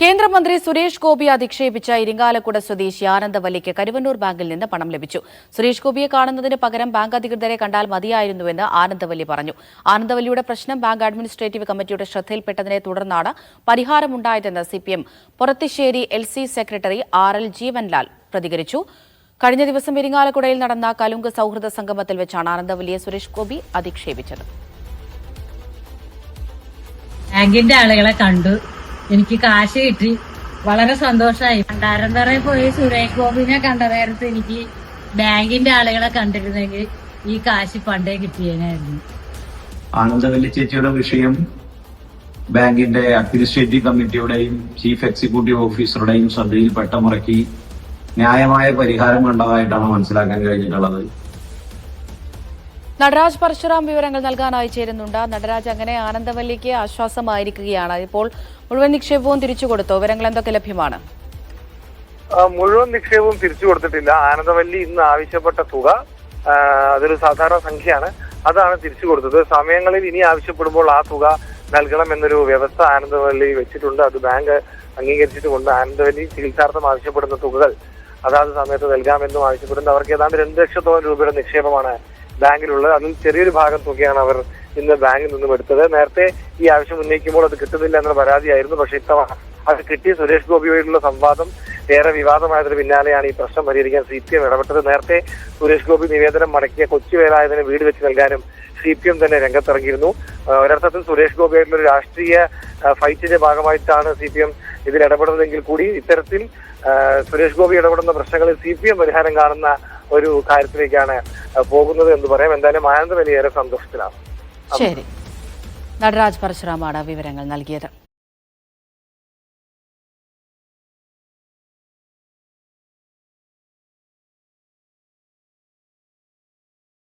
കേന്ദ്രമന്ത്രി സുരേഷ് ഗോപി അധിക്ഷേപിച്ച ഇരിങ്ങാലക്കുട സ്വദേശി ആനന്ദവല്ലിക്ക് കരുവന്നൂർ ബാങ്കിൽ നിന്ന് പണം ലഭിച്ചു. സുരേഷ് ഗോപിയെ കാണുന്നതിന് പകരം ബാങ്ക് അധികൃതരെ കണ്ടാൽ മതിയായിരുന്നുവെന്ന് ആനന്ദവല്ലി പറഞ്ഞു. ആനന്ദവല്ലിയുടെ പ്രശ്നം ബാങ്ക് അഡ്മിനിസ്ട്രേറ്റീവ് കമ്മിറ്റിയുടെ ശ്രദ്ധയിൽപ്പെട്ടതിനെ തുടർന്നാണ് പരിഹാരമുണ്ടായതെന്ന് CPM Porathissery L C secretary R L Jeevanlal പ്രതികരിച്ചു. കഴിഞ്ഞ ദിവസം ഇരിങ്ങാലക്കുടയിൽ നടന്ന കലുങ്ക് സൌഹൃദ സംഗമത്തിൽ വെച്ചാണ് ആനന്ദവല്ലിയെ സുരേഷ് ഗോപി അധിക്ഷേപിച്ചത്. ബാങ്കിന്റെ ആളുകളെ കണ്ടു. എനിക്ക് കാശ് കിട്ടി. വളരെ സന്തോഷമായി ഭണ്ഡാരന്തറയിൽ പോയി സുരേഷ് ഗോപിനെ കണ്ട നേരത്ത് എനിക്ക് ബാങ്കിന്റെ ആളുകളെ കണ്ടിരുന്നെങ്കിൽ ഈ കാശ് പണ്ടേ കിട്ടിയേനായിരുന്നു. ആനന്ദവല്ലി ചേച്ചിയുടെ വിഷയം ബാങ്കിന്റെ അഡ്മിനിസ്ട്രേറ്റീവ് കമ്മിറ്റിയുടെയും ചീഫ് എക്സിക്യൂട്ടീവ് ഓഫീസറുടെയും ശ്രദ്ധയിൽപ്പെട്ട മുറയ്ക്ക് ന്യായമായ പരിഹാരം കണ്ടതായിട്ടാണ് മനസ്സിലാക്കാൻ കഴിഞ്ഞിട്ടുള്ളത്. നടരാജ് പരശുറാം വിവരങ്ങൾ നൽകാനായി ചേരുന്നുണ്ട്. നടരാജ് അങ്ങനെ ആനന്ദവല്ലിക്ക് ആശ്വാസമായിരിക്കുകയാണ്. ഇപ്പോൾ മുഴുവൻ നിക്ഷേപവും തിരിച്ചു കൊടുത്തു? വിവരങ്ങൾ എന്തൊക്കെ ലഭ്യമാണ്? മുഴുവൻ നിക്ഷേപവും തിരിച്ചു കൊടുത്തിട്ടില്ല. ആനന്ദവല്ലി ഇന്ന് ആവശ്യപ്പെട്ട തുക അതൊരു സാധാരണ സംഖ്യയാണ്. അതാണ് തിരിച്ചു കൊടുത്തത്. സമയങ്ങളിൽ ഇനി ആവശ്യപ്പെടുമ്പോൾ ആ തുക നൽകണം എന്നൊരു വ്യവസ്ഥ ആനന്ദവല്ലി വെച്ചിട്ടുണ്ട്. അത് ബാങ്ക് അംഗീകരിച്ചിട്ടുമുണ്ട്. ആനന്ദവല്ലി ചികിത്സാർത്ഥം ആവശ്യപ്പെടുന്ന തുകകൾ അതാത് സമയത്ത് നൽകാമെന്നും ആവശ്യപ്പെടുന്നു അവർക്ക് ഏതാണ്ട് രണ്ട് ലക്ഷത്തോളം രൂപയുടെ നിക്ഷേപമാണ് ബാങ്കിലുള്ളത്. അതിൽ ചെറിയൊരു ഭാഗം തുകയാണ് അവർ ഇന്ന് ബാങ്കിൽ നിന്നും എടുത്തത്. നേരത്തെ ഈ ആവശ്യം ഉന്നയിക്കുമ്പോൾ അത് കിട്ടുന്നില്ല എന്ന പരാതിയായിരുന്നു. പക്ഷേ ഇത്തവണ അത് കിട്ടി. സുരേഷ് ഗോപിയുമായിട്ടുള്ള സംവാദം ഏറെ വിവാദമായതിന് പിന്നാലെയാണ് ഈ പ്രശ്നം പരിഹരിക്കാൻ സി പി എം ഇടപെട്ടത്. നേരത്തെ സുരേഷ് ഗോപി നിവേദനം മടക്കിയ കൊച്ചുവേലായതിന് വീട് വെച്ച് നൽകാനും സി പി എം തന്നെ രംഗത്തിറങ്ങിയിരുന്നു. ഒരർത്ഥത്തിൽ സുരേഷ് ഗോപിയായിട്ടുള്ള ഒരു രാഷ്ട്രീയ ഫൈറ്റിന്റെ ഭാഗമായിട്ടാണ് സി പി എം ഇതിൽ ഇടപെടുന്നതെങ്കിൽ കൂടി ഇത്തരത്തിൽ സുരേഷ് ഗോപി ഇടപെടുന്ന പ്രശ്നങ്ങളിൽ സി പി എം പരിഹാരം കാണുന്ന ഒരു കാര്യത്തിലേക്കാണ് പോകുന്നത് എന്ന് പറയാം. എന്തായാലും ആനന്ദ വലിയേറെ സന്തോഷത്തിലാണ്. ശരി. നടരാജ് പരശുരാമാണ് വിവരങ്ങൾ നൽകിയത്.